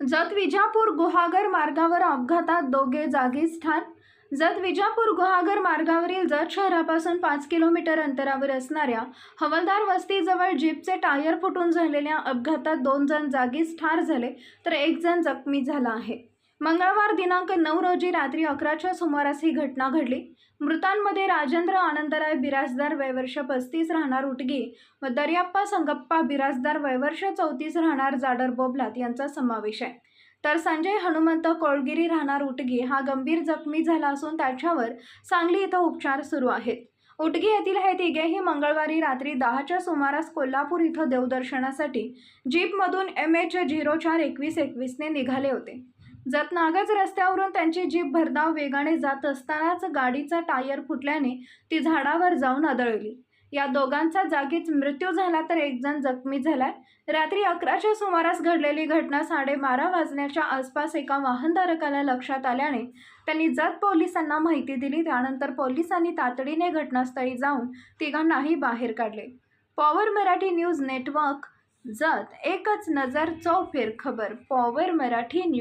जत विजापूर गुहागर मार्गावर अपघातात दोघे जागीच ठार. जत विजापूर गुहागर मार्गावरील जत शहरापासून पाच किलोमीटर अंतरावर असणाऱ्या हवलदार वस्तीजवळ जीपचे टायर फुटून झालेल्या अपघातात दोन जण जागीच ठार झाले तर एक जण जखमी झाला आहे. मंगळवार दिनांक नऊ रोजी रात्री अकराच्या सुमारास ही घटना घडली. मृतांमध्ये राजेंद्र आनंदराय बिराजदार वयवर्ष पस्तीस राहणार उटगी व दर्याप्पा संगप्पा बिराजदार वयवर्ष चौतीस राहणार जाडर बोबलात यांचा समावेश आहे. तर संजय हनुमंत कोळगिरी राहणार उटगी हा गंभीर जखमी झाला असून त्याच्यावर सांगली इथं उपचार सुरू आहेत. उटगी येथील हे तिघेही मंगळवारी रात्री दहाच्या सुमारास कोल्हापूर इथं देवदर्शनासाठी जीपमधून एम एच झिरो चार एकवीस एकवीसने निघाले होते. जतनागज रस्त्यावरून त्यांची जीप भरधाव वेगाने जात असतानाच गाडीचा टायर फुटल्याने ती झाडावर जाऊन आदळली. या दोघांचा जागीच मृत्यू झाला तर एक जण जखमी झालाय. रात्री अकराच्या सुमारास घडलेली घटना साडेबारा वाजण्याच्या आसपास एका वाहनधारकाला लक्षात आल्याने त्यांनी जत पोलिसांना माहिती दिली. त्यानंतर पोलिसांनी तातडीने घटनास्थळी जाऊन तिघांनाही बाहेर काढले. Power Marathi news network Jath एकच नजर चौफेर खबर पॉवर मराठी न्यूज